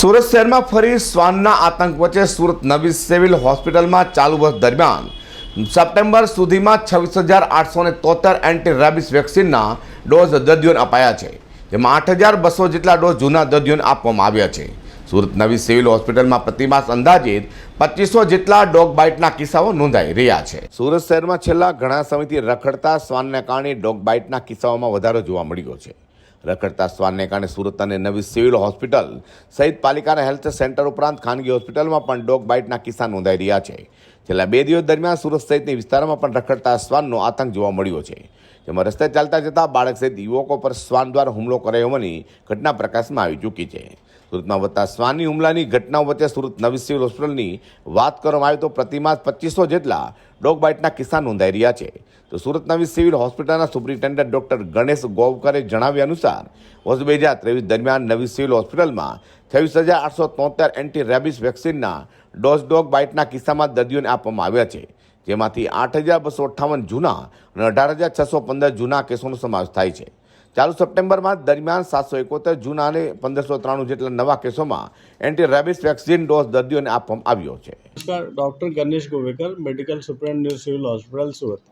સુરત શહેરમાં ફરી શ્વાનના આતંક વચ્ચે સુરત નવી સિવિલ હોસ્પિટલમાં ચાલુ વર્ષ દરમિયાન. સપ્ટેમ્બર સુધીમાં છવ્વીસ હજાર આઠસો ને તોતેર એન્ટી રેબિસ વેક્સિનના ડોઝ દર્દીઓને અપાયા છે, જેમાં આઠ હજાર બસો જેટલા ડોઝ જૂના દર્દીઓને આપવામાં આવ્યા છે. સુરત નવી સિવિલ હોસ્પિટલમાં પ્રતિમાસ અંદાજિત પચીસો જેટલા ડોગ બાઇટના કિસ્સાઓ નોંધાઈ રહ્યા છે. સુરત શહેરમાં છેલ્લા ઘણા સમયથી રખડતા શ્વાનને કારણે ડોગ બાઇટના કિસ્સાઓમાં વધારો જોવા મળ્યો છે. રખડતા શ્વાનને કારણે સુરત અને નવી સિવિલ હોસ્પિટલ સહિત પાલિકાના હેલ્થ સેન્ટર ઉપરાંત ખાનગી હોસ્પિટલમાં પણ ડોગ બાઇટના કિસ્સા નોંધાઈ રહ્યા છે. છેલ્લા બે દિવસ દરમિયાન સુરત સહિતની વિસ્તારમાં પણ રખડતા શ્વાનનો આતંક જોવા મળ્યો છે. જેમાં રસ્તે ચાલતા જતા બાળક સહિત યુવકો પર શ્વાન દ્વારા હુમલો કરાયો હોવાની ઘટના પ્રકાશમાં આવી ચૂકી છે. સુરતમાં વધતા શ્વાની હુમલાની ઘટનાઓ વચ્ચે સુરત નવી સિવિલ હોસ્પિટલની વાત કરવામાં આવે તો પ્રતિમાસ પચીસો જેટલા ડોગ બાઇટના કિસ્સા નોંધાઈ રહ્યા છે. તો સુરત નવી સિવિલ હોસ્પિટલના સુપ્રિન્ટેન્ડન્ટ ડોક્ટર ગણેશ ગોવકરે જણાવ્યા અનુસાર, વર્ષ બે હજાર ત્રેવીસ દરમિયાન નવી સિવિલ હોસ્પિટલમાં છવ્વીસ હજાર આઠસો તોતેર એન્ટી રેબિસ વેક્સિનના ડોઝ ડોગ બાઇટના કિસ્સામાં દર્દીઓને આપવામાં આવ્યા છે. જેમાંથી આઠ હજાર બસો અઠ્ઠાવન જૂના અને અઢાર હજાર છસો પંદર જૂના કેસોનો સમાવેશ થાય છે. ચાલુ સપ્ટેમ્બરમાં દરમિયાન સાતસો એકોતેર જૂના અને પંદરસો ત્રાણું જેટલા નવા કેસોમાં એન્ટી રેબિસ વેક્સિન ડોઝ દર્દીઓને આપવામાં આવ્યો છે. નમસ્કાર, doctor Ganesh Govekar medical superintendent civil hospital Surat.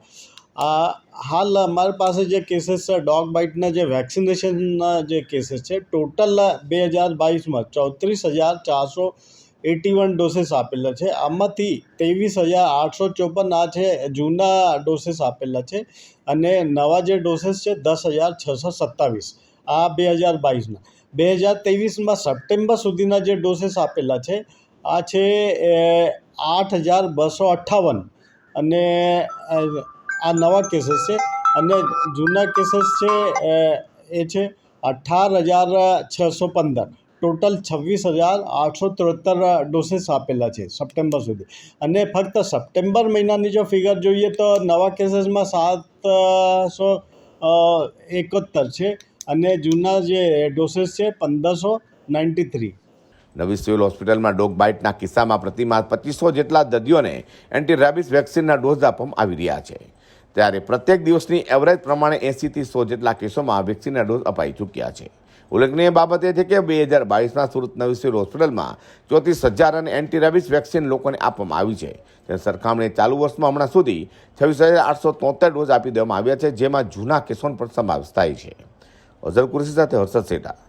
હાલ અમારી પાસે જે કેસીસ છે, ડોગ બાઇટના જે વેક્સિનેશનના જે કેસીસ છે, ટોટલ બે હજાર બાવીસમાં ચોત્રીસ હજાર ચારસો એટી વન ડોસેસ આપેલા છે. આમાંથી ત્રેવીસ હજાર આઠસો ચોપન આ છે જૂના ડોસેસ આપેલા છે અને નવા જે ડોસેસ છે દસ હજાર છસો સત્તાવીસ. આ બે હજાર બાવીસના. બે હજાર ત્રેવીસમાં સપ્ટેમ્બર સુધીના જે ડોસેસ આપેલા છે આ છે આઠ હજાર બસો અઠ્ઠાવન. અને આ નવા કેસીસ છે અને જૂના કેસીસ છે એ, છે અઠાર હજાર છસો પંદર. ટોટલ છવ્વીસ હજાર આઠસો ત્રોતેર ડોસીસ આપેલા છે સપ્ટેમ્બર સુધી. અને ફક્ત સપ્ટેમ્બર મહિનાની જો ફિગર જોઈએ તો નવા કેસીસમાં સાતસો એકોતેર છે અને જૂના જે ડોસીસ છે પંદરસો નાઇન્ટી થ્રી. નવી સિવિલ હોસ્પિટલમાં ડોગ બાઇટના કિસ્સામાં પ્રતિમાસ પચીસો જેટલા દર્દીઓને એન્ટી રેબિસ વેક્સિનના ડોઝ આપવામાં આવી રહ્યા છે. ત્યારે પ્રત્યેક દિવસની એવરેજ પ્રમાણે એંસીથી સો જેટલા કેસોમાં વેક્સિનના ડોઝ અપાઈ ચૂક્યા છે. ઉલ્લેખનીય બાબત એ છે કે બે હજાર બાવીસમાં સુરત નવી સિવિલ હોસ્પિટલમાં ચોત્રીસ હજાર અને એન્ટી રેબિસ વેક્સિન લોકોને આપવામાં આવી છે. તેની સરખામણીએ ચાલુ વર્ષમાં હમણાં સુધી છવ્વીસ હજાર આઠસો તોતેર ડોઝ આપી દેવામાં આવ્યા છે, જેમાં જૂના કેસોનો પણ સમાવેશ થાય છે. અઝર કુરશી સાથે હર્ષદ સેઠા